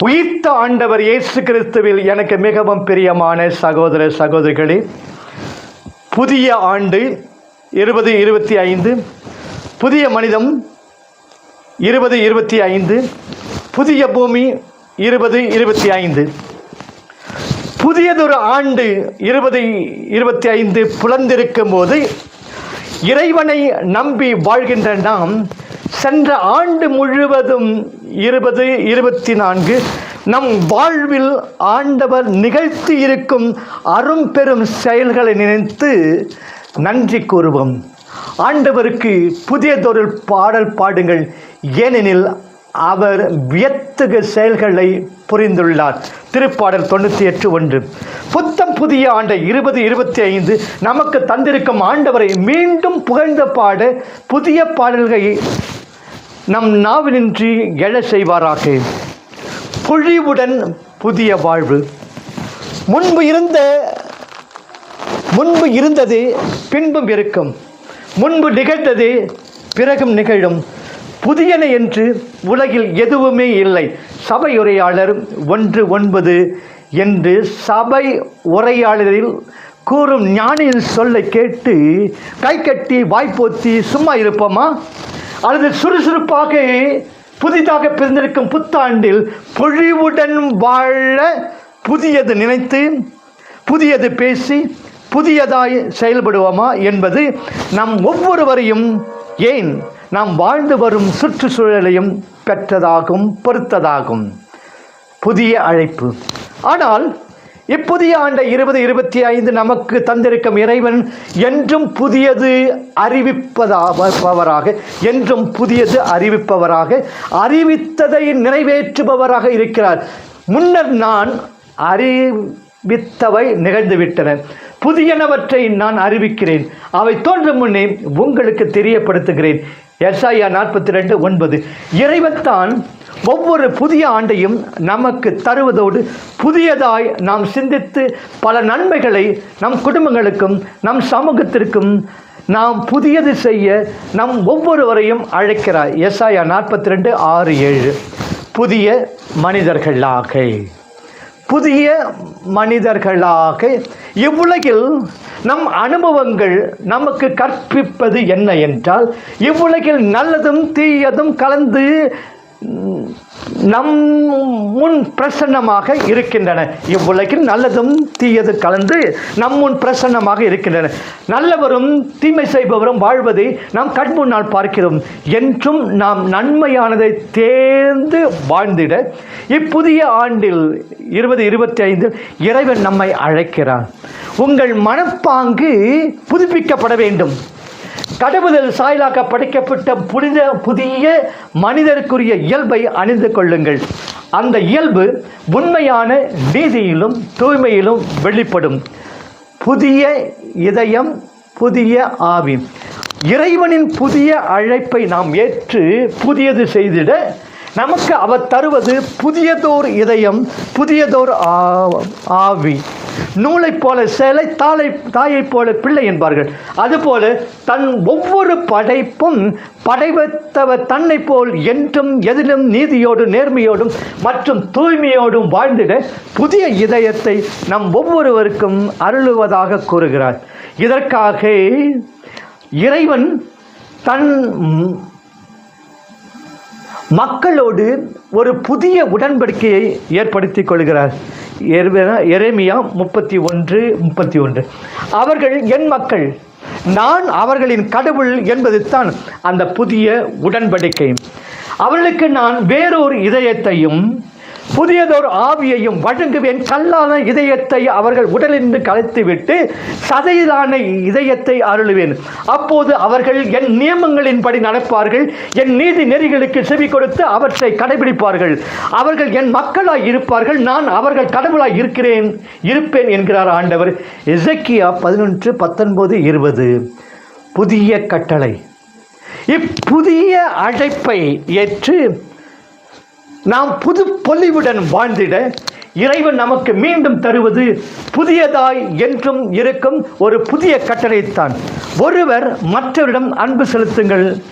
உயிர்த்த ஆண்டவர் இயேசு கிறிஸ்துவில் எனக்கு மிகவும் பிரியமான சகோதர சகோதரிகளே புதிய ஆண்டு இருபது இருபத்தி ஐந்து புதிய மனிதம் இருபது இருபத்தி ஐந்து புதிய பூமி இருபது இருபத்தி ஐந்து. புதியதொரு ஆண்டு இருபது இருபத்தி ஐந்து புலந்திருக்கும் போது இறைவனை நம்பி வாழ்கின்ற நாம் சென்ற ஆண்டு முழுவதும் இருபது இருபத்தி நான்கு நம் வாழ்வில் ஆண்டவர் நிகழ்த்தி இருக்கும் அரும்பெரும் செயல்களை நினைத்து நன்றி கூறுவோம். ஆண்டவருக்கு புதியதொரு பாடல் பாடுங்கள். ஏனெனில் அவர் வியத்துக செயல்களை புரிந்துள்ளார். திருப்பாடல் தொண்ணூற்றி எட்டு ஒன்று. புத்தம் புதிய ஆண்டை இருபது இருபத்தி ஐந்து நமக்கு தந்திருக்கும் ஆண்டவரை மீண்டும் புகழ்ந்த பாட புதிய பாடல்களை நம் நாவினின்றி எழ செய்வாராக. பொழிவுடன் புதிய வாழ்வு. முன்பு இருந்த முன்பு இருந்தது பின்பும் இருக்கும். முன்பு நிகழ்ந்தது பிறகும் நிகழும். புதியன என்று உலகில் எதுவுமே இல்லை. சபை உரையாளர் ஒன்று ஒன்பது என்று சபை உரையாளரில் கூறும் ஞானியின் சொல்லை கேட்டு கை கட்டி வாய்ப்போத்தி சும்மா இருப்போமா? அல்லது சுறுசுறுப்பாக புதிதாக பிறந்திருக்கும் புத்தாண்டில் பொழிவுடன் வாழ புதியது நினைத்து புதியது பேசி புதியதாய் செயல்படுவோமா என்பது நம் ஒவ்வொருவரையும் ஏன் நாம் வாழ்ந்து வரும் சுற்றுச்சூழலையும் பெற்றதாகும் பொறுத்ததாகும். புதிய அழைப்பு. ஆனால் இப்புதிய ஆண்டை இருபது இருபத்தி ஐந்து நமக்கு தந்திருக்கும் இறைவன் என்றும் புதியது அறிவிப்பதாக என்றும் புதியது அறிவிப்பவராக அறிவித்ததை நிறைவேற்றுபவராக இருக்கிறார். முன்னர் நான் அறிவித்தவை நிகழ்ந்துவிட்டன. புதியனவற்றை நான் அறிவிக்கிறேன். அவை தோன்றும் முன்னே உங்களுக்கு தெரியப்படுத்துகிறேன். எஸ்ஐயா நாற்பத்தி ரெண்டு ஒன்பது. இறைவன்தான் ஒவ்வொரு புதிய ஆண்டையும் நமக்கு தருவதோடு புதியதாய் நாம் சிந்தித்து பல நன்மைகளை நம் குடும்பங்களுக்கும் நம் சமூகத்திற்கும் நாம் புதியது செய்ய நம் ஒவ்வொருவரையும் அழைக்கிறார். எஸ்ஐயா நாற்பத்தி ரெண்டு ஆறு ஏழு. புதிய மனிதர்களாக. புதிய மனிதர்களாக. இவ்வுலகில் நம் அனுபவங்கள் நமக்கு கற்பிப்பது என்ன என்றால் இவ்வுலகில் நல்லதும் தீயதும் கலந்து நம் முன் பிரசன்னமாக இருக்கின்றன. இவ்வுலகில் நல்லதும் தீயது கலந்து நம் முன் பிரசன்னமாக இருக்கின்றன. நல்லவரும் தீமை செய்பவரும் வாழ்வதை நாம் கண் முன்னால் பார்க்கிறோம். என்றும் நாம் நன்மையானதை தேர்ந்து வாழ்ந்திட இப்புதிய ஆண்டில் இருபது இருபத்தி ஐந்தில் இறைவன் நம்மை அழைக்கிறான். உங்கள் மனப்பாங்கு புதுப்பிக்கப்பட வேண்டும். கடவுளில் சாயலாக படைக்கப்பட்ட புனித புதிய மனிதருக்குரிய இயல்பை அணிந்து கொள்ளுங்கள். அந்த இயல்பு உண்மையான நீதியிலும் தூய்மையிலும் வெளிப்படும். புதிய இதயம் புதிய ஆவி. இறைவனின் புதிய அழைப்பை நாம் ஏற்று புதியது செய்திட நமக்கு அவர் தருவது புதியதோர் இதயம் புதியதோர் ஆ- ஆவி. நூலைப் போல சேலை தாளை தாயைப் போல பிள்ளை என்பார்கள். அதுபோல தன் ஒவ்வொரு படைப்பும் படைவத்தவர் தன்னை போல் என்றும் எதிலும் நீதியோடும் நேர்மையோடும் மற்றும் தூய்மையோடும் வாழ்ந்திட புதிய இதயத்தை நம் ஒவ்வொருவருக்கும் அருளுவதாக கூறுகிறார். இதற்காக இறைவன் தன் மக்களோடு ஒரு புதிய உடன்படிக்கையை ஏற்படுத்திக் கொள்கிறார். எரேமியா முப்பத்தி ஒன்று முப்பத்தி ஒன்று. அவர்கள் என் மக்கள் நான் அவர்களின் கடவுள் என்பது தான் அந்த புதிய உடன்படிக்கை. அவர்களுக்கு நான் வேறொரு இதயத்தையும் புதியதொரு ஆவியையும் வழங்குவேன். கல்லான இதயத்தை அவர்கள் உடலிருந்து கலைத்துவிட்டு சதையிலான இதயத்தை அருளுவேன். அப்போது அவர்கள் என் நியமங்களின்படி நடப்பார்கள். என் நீதி நெறிகளுக்கு செவி கொடுத்து அவற்றை கடைபிடிப்பார்கள். அவர்கள் என் மக்களாய் இருப்பார்கள். நான் அவர்கள் கடவுளாய் இருக்கிறேன் இருப்பேன் என்கிறார் ஆண்டவர். இசக்கியா பதினொன்று பத்தொன்பது இருபது. புதிய கட்டளை. இப்புதிய அழைப்பை ஏற்று நாம் புது பொலிவுடன் வாழ்ந்திட இறைவன் நமக்கு மீண்டும் தருவது புதியதாய் என்றும் இருக்கும் ஒரு புதிய கட்டளைத்தான். ஒருவர் மற்றவரிடம் அன்பு செலுத்துங்கள்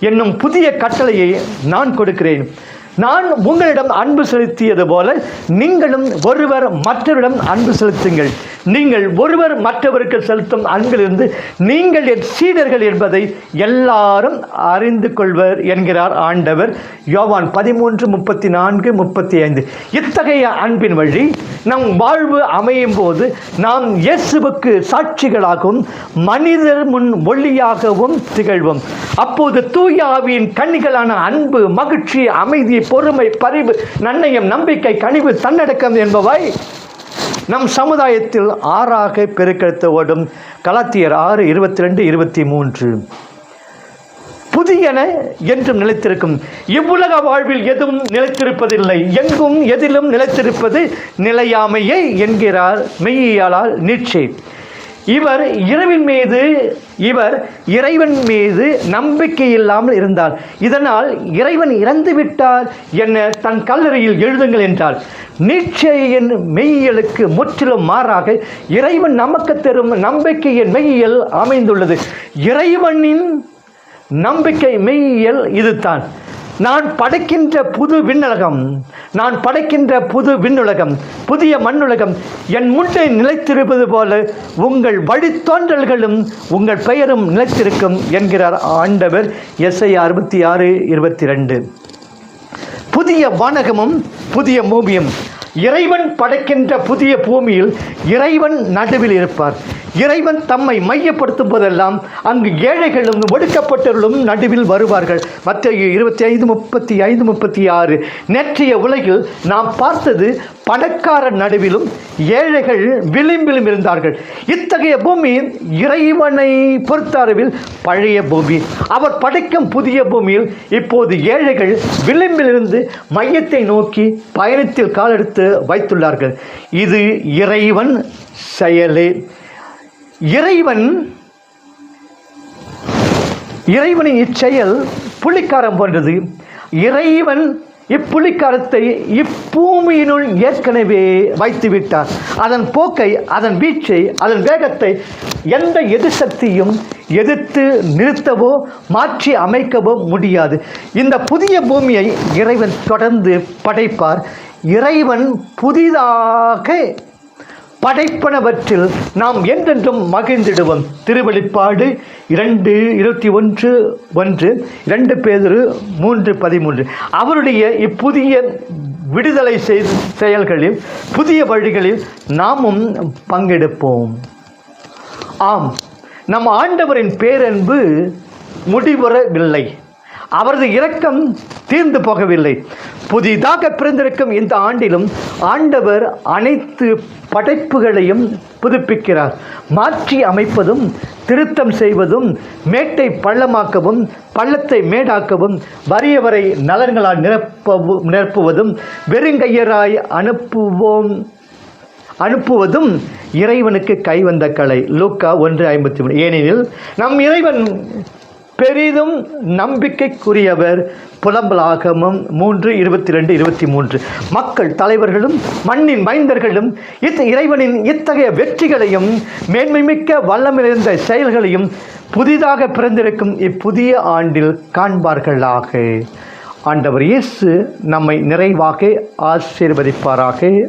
என்னும் புதிய கட்டளையை நான் கொடுக்கிறேன். நான் உங்களிடம் அன்பு செலுத்தியது போல நீங்களும் ஒருவர் மற்றவரிடம் அன்பு செலுத்துங்கள். நீங்கள் ஒருவர் மற்றவருக்கு செலுத்தும் அன்பிலிருந்து நீங்கள் என் சீடர்கள் என்பதை எல்லாரும் அறிந்து கொள்வர் என்கிறார் ஆண்டவர். யோவான் பதிமூன்று முப்பத்தி நான்கு முப்பத்தி ஐந்து. இத்தகைய அன்பின் வழி நம் வாழ்வு அமையும் போது நாம் இயேசுவுக்கு சாட்சிகளாகவும் மனிதர் முன் ஒளியாகவும் திகழ்வோம். அப்போது தூயாவியின் கண்ணிகளான அன்பு மகிழ்ச்சி அமைதி பொறுமை பரிவு நன்னயம் நம்பிக்கை கனிவு தன்னடக்கம் என்பவை நம் சமுதாயத்தில் ஆறாக பெருக்கெடுத்து ஓடும் கலாத்தியர் ஆறு இருபத்தி ரெண்டு இருபத்தி மூன்று புதியன என்றும் நிலைத்திருக்கும். இவ்வுலக வாழ்வில் எதுவும் நிலைத்திருப்பதில்லை. எங்கும் எதிலும் நிலைத்திருப்பது நிலையாமையே என்கிறார் மெய்யியலால் நீட்சே. இவர் இரவின் மீது இவர் இறைவன் மீது நம்பிக்கை இல்லாமல் இருந்தார். இதனால் இறைவன் இறந்து விட்டார் என தன் கல்லறையில் எழுதுங்கள் என்றார். நீச்சையின் மெய்யியலுக்கு முற்றிலும் மாறாக இறைவன் நமக்கு தரும் நம்பிக்கையின் மெய்யியல் அமைந்துள்ளது. இறைவனின் நம்பிக்கை மெய்யியல் இதுதான். நான் படைக்கின்ற புது விண்ணுலகம் நான் படைக்கின்ற புது விண்ணுலகம் புதிய மண்ணுலகம் என் முன்னே நிலைத்திருப்பது போல உங்கள் வழித்தோன்றல்களும் உங்கள் பெயரும் நிலைத்திருக்கும் என்கிறார் ஆண்டவர் எஸ்ஐ அறுபத்தி ஆறு இருபத்தி ரெண்டு. புதிய வானகமும் புதிய பூமியும் இறைவன் படைக்கின்ற புதிய பூமியில் இறைவன் நடுவில் இருப்பார். இறைவன் தம்மை மையப்படுத்தும் போதெல்லாம் அங்கு ஏழைகளும் ஒடுக்கப்பட்டவர்களும் நடுவில் வருவார்கள். மற்ற இருபத்தி ஐந்து முப்பத்தி ஐந்து முப்பத்தி ஆறு. நேற்றைய உலகில் நாம் பார்த்தது பணக்கார நடுவிலும் ஏழைகள் விளிம்பிலும் இருந்தார்கள். இத்தகைய பூமி இறைவனை பொறுத்தளவில் பழைய பூமி. அவர் படைக்கும் புதிய பூமியில் இப்போது ஏழைகள் விளிம்பிலிருந்து மையத்தை நோக்கி பயணத்தில் காலெடுத்து வைத்துள்ளார்கள். இது இறைவன் செயலே. இறைவன் இறைவனின் இச்செயல் புள்ளிக்காரம் போன்றது. இறைவன் இப்புலிக்காரத்தை இப்பூமியினுள் ஏற்கனவே வைத்து விட்டார் அதன் போக்கை அதன் வீச்சை அதன் வேகத்தை எந்த எதிர்சக்தியும் எதிர்த்து நிறுத்தவோ மாற்றி அமைக்கவோ முடியாது. இந்த புதிய பூமியை இறைவன் தொடர்ந்து படைப்பார். இறைவன் புதிதாக படைப்பனவற்றில் நாம் என்றென்றும் மகிழ்ந்திடுவோம். திருவெளிப்பாடு இரண்டு இருபத்தி ஒன்று ஒன்று இரண்டு பேதரு மூன்று பதிமூன்று. அவருடைய இப்புதிய விடுதலை செயல்களில் புதிய வழிகளில் நாமும் பங்கெடுப்போம். ஆம் நம் ஆண்டவரின் பேரன்பு முடிவுறவில்லை. அவரது இரக்கம் தீர்ந்து போகவில்லை. புதிதாக பிறந்திருக்கும் இந்த ஆண்டிலும் ஆண்டவர் அனைத்து படைப்புகளையும் புதுப்பிக்கிறார். மாற்றி அமைப்பதும் திருத்தம் செய்வதும் மேட்டை பள்ளமாக்கவும் பள்ளத்தை மேடாக்கவும் வறியவரை நலன்களால் நிரப்பவும் நிரப்புவதும் வெறுங்கையராய் அனுப்புவோம் அனுப்புவதும் இறைவனுக்கு கைவந்த கலை. லூக்கா ஒன்று ஐம்பத்தி மூணு. ஏனெனில் நம் இறைவன் பெரிதும் நம்பிக்கைக்குரியவர் புலம்பலாகமம் மூன்று இருபத்தி ரெண்டு இருபத்தி மூன்று மக்கள் தலைவர்களும் மண்ணின் மைந்தர்களும் இத்த இறைவனின் இத்தகைய வெற்றிகளையும் மேன்மைமிக்க வல்லமிருந்த செயல்களையும் புதிதாக பிறந்திருக்கும் இப்புதிய ஆண்டில் காண்பார்களாக. ஆண்டவர் இயேசு நம்மை நிறைவாக ஆசீர்வதிப்பாராக.